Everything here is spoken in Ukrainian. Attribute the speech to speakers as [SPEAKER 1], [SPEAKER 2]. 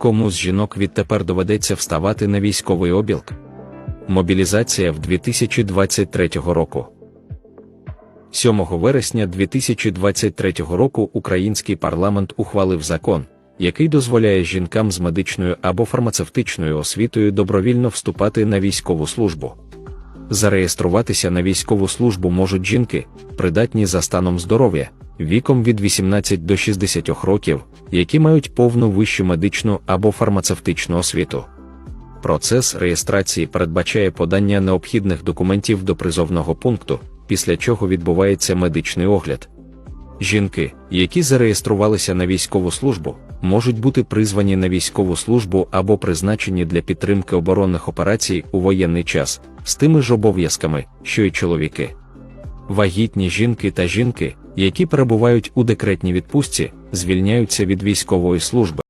[SPEAKER 1] Кому з жінок відтепер доведеться вставати на військовий обілк? Мобілізація в 2023 року. 7 вересня 2023 року український парламент ухвалив закон, який дозволяє жінкам з медичною або фармацевтичною освітою добровільно вступати на військову службу. Зареєструватися на військову службу можуть жінки, придатні за станом здоров'я, віком від 18 до 60 років, які мають повну вищу медичну або фармацевтичну освіту. Процес реєстрації передбачає подання необхідних документів до призовного пункту, після чого відбувається медичний огляд. Жінки, які зареєструвалися на військову службу, можуть бути призвані на військову службу або призначені для підтримки оборонних операцій у воєнний час з тими ж обов'язками, що й чоловіки. Вагітні жінки та жінки, які перебувають у декретній відпустці, звільняються від військової служби.